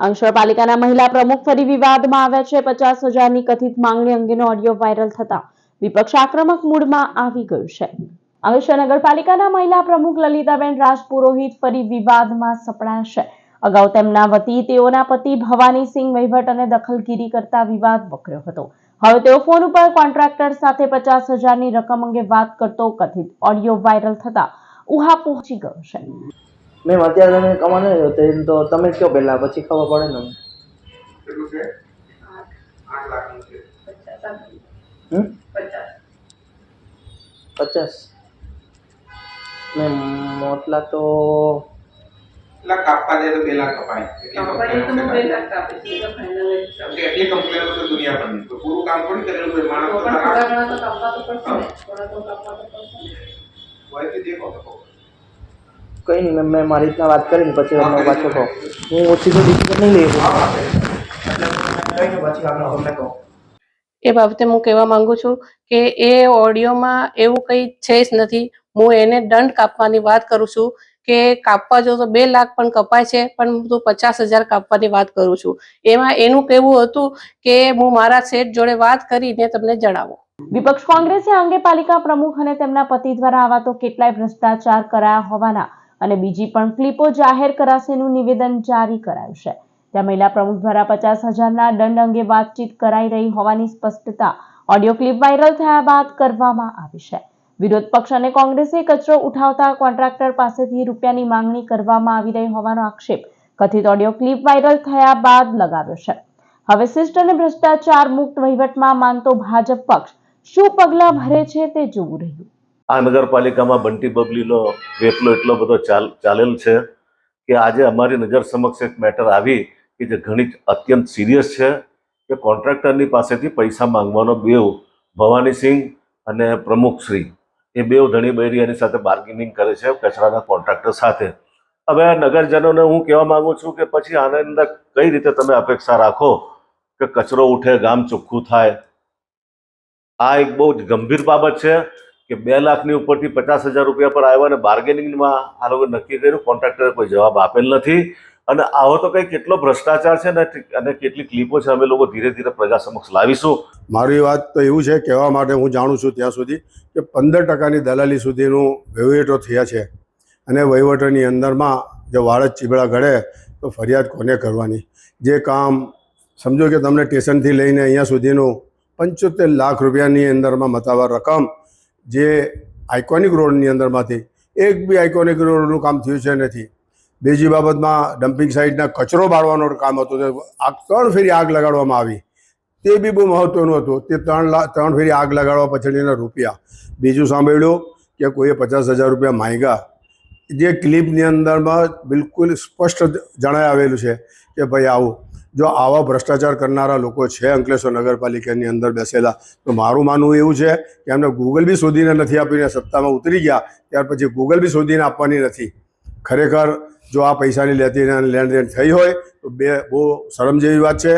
અંકલેશ્વર પાલિકાના મહિલા પ્રમુખ ફરી વિવાદમાં આવ્યા છે. પચાસ હજારની કથિત માંગણી અંગેનો ઓડિયો વાયરલ થતા વિપક્ષ આક્રમક મૂડમાં આવી ગયું છે. અંશોર નગરપાલિકાના મહિલા પ્રમુખ લલિતાબેન રાજપુરોહિત ફરી વિવાદમાં સપડાયા છે. અગાઉ તેમના વતી તેઓના પતિ ભવાનીસિંહ વહીવટ અને દખલગીરી કરતા વિવાદ વકર્યો હતો. હવે તેઓ ફોન ઉપર કોન્ટ્રાક્ટર સાથે પચાસ હજારની રકમ અંગે વાત કરતો કથિત ઓડિયો વાયરલ થતા ઉહા પહોંચી ગયો છે. મેમ અત્યારે તમે કમાને તો એમ તો તમે જ કહો પહેલાં પછી ખબર પડે ને કેટલું છે? આઠ લાખનું છે. હમ? પચાસ. મેમ મોટલા તો એટલે કાપવા જાય તો બે લાખ કપાય. એટલી કમ્પ્લેન તો દુનિયા પરની તો પૂરું કામ થોડી કરેલું હોય માણસ તો તો. કઈ નહીં મેમ મેં મારી રીતના વાત કરીને પછી તમને પાછો કહો હું ઓછી તો ડિસિઝન નહીં લઈ એ બાબતે હું કહેવા માંગુ છું કે એ ઓડિયોમાં એવું કંઈ છે જ નથી. હું એને દંડ કાપવાની વાત કરું છું કે કાપવા જો તો બે લાખ પણ કપાય છે પણ હું તો પચાસ હજાર કાપવાની વાત કરું છું. એમાં એનું કહેવું હતું કે હું મારા શેઠ જોડે વાત કરીને તમને જણાવું. વિપક્ષ કોંગ્રેસે અંગે પાલિકા પ્રમુખ અને તેમના પતિ દ્વારા આવા તો કેટલાય ભ્રષ્ટાચાર કરાયા હોવાના અને બીજી પણ ક્લિપો જાહેર કરાશેનું નિવેદન જારી કરાયું છે. ત્યાં મહિલા પ્રમુખ દ્વારા પચાસ હજારના દંડ અંગે વાતચીત કરાઈ રહી હોવાની સ્પષ્ટતા ઓડિયો ક્લિપ વાયરલ થયા બાદ કરવામાં આવી છે. વિરોધ પક્ષ અને કોંગ્રેસે કચરો ઉઠાવતા કોન્ટ્રાક્ટર પાસેથી રૂપિયાની માંગણી કરવામાં આવી રહી હોવાનો આક્ષેપ કથિત ઓડિયો ક્લિપ વાયરલ થયા બાદ લગાવ્યો છે. હવે શિષ્ટ અને ભ્રષ્ટાચાર મુક્ત વહીવટમાં માનતો ભાજપ પક્ષ શું પગલાં ભરે છે તે જોવું રહ્યું. આ નગરપાલિકામાં બંટી બબલીનો વેપલો એટલો બધો ચાલ, ચાલેલ છે કે આજે અમારી નજર સમક્ષ એક મેટર આવી કે જે ઘણી અત્યંત સિરિયસ છે કે કોન્ટ્રાક્ટરની પાસેથી પૈસા માંગવાનો બેવ ભવાનીસિંહ અને પ્રમુખશ્રી એ બેવ ધણી બૈરી સાથે બાર્ગેનિંગ કરે છે કચરાના કોન્ટ્રાક્ટર સાથે. હવે નગરજનોને હું કહેવા માંગુ છું કે પછી આને અંદર કઈ રીતે તમે અપેક્ષા રાખો કે કચરો ઉઠે, ગામ ચોખ્ખું થાય? આ એક બહુ જ ગંભીર બાબત છે કે બે લાખની ઉપરથી પચાસ હજાર રૂપિયા પર આવ્યા અને બાર્ગેનિંગમાં આ લોકો નક્કી કર્યું, કોન્ટ્રાક્ટરે કોઈ જવાબ આપેલ નથી. અને આવો તો કંઈ કેટલો ભ્રષ્ટાચાર છે ને અને કેટલી ક્લિપો છે અમે લોકો ધીરે ધીરે પ્રજા સમક્ષ લાવીશું. મારી વાત તો એવું છે, કહેવા માટે હું જાણું છું ત્યાં સુધી કે પંદર ટકાની દલાલી સુધીનું વહીવટો થયા છે. અને વહીવટોની અંદરમાં જો વાળજ ચીબડા ઘડે, તો ફરિયાદ કોને કરવાની? જે કામ, સમજો કે તમને સ્ટેશનથી લઈને અહીંયા સુધીનું પંચોતેર લાખ રૂપિયાની અંદરમાં મતાવાર રકમ જે આઇકોનિક રોડની અંદરમાંથી એક બી આઇકોનિક રોડનું કામ થયું છે નથી. બીજી બાબતમાં ડમ્પિંગ સાઇટના કચરો બાળવાનો કામ હતું આ ત્રણ ફેરી આગ લગાડવામાં આવી. તે બી બહુ મહત્વનું હતું. તે ત્રણ લાખ ત્રણ ફેરી આગ લગાડવા પછીના રૂપિયા. બીજું સાંભળ્યું કે કોઈએ પચાસ હજાર રૂપિયા માંગ્યા. જે ક્લિપની અંદરમાં બિલકુલ સ્પષ્ટ જણાઈ આવેલું છે કે ભાઈ આવું જો આવા ભ્રષ્ટાચાર કરનારા લોકો છે અંકલેશ્વર નગરપાલિકાની અંદર બેસેલા, તો મારું માનવું એવું છે કે એમને ગૂગલ બી શોધીને નથી આપીને સત્તામાં ઉતરી ગયા, ત્યાર પછી ગૂગલ બી શોધીને આપવાની નથી. ખરેખર જો આ પૈસાની લેતી લેણ દેણ થઈ હોય, તો બે બહુ શરમ જેવી વાત છે.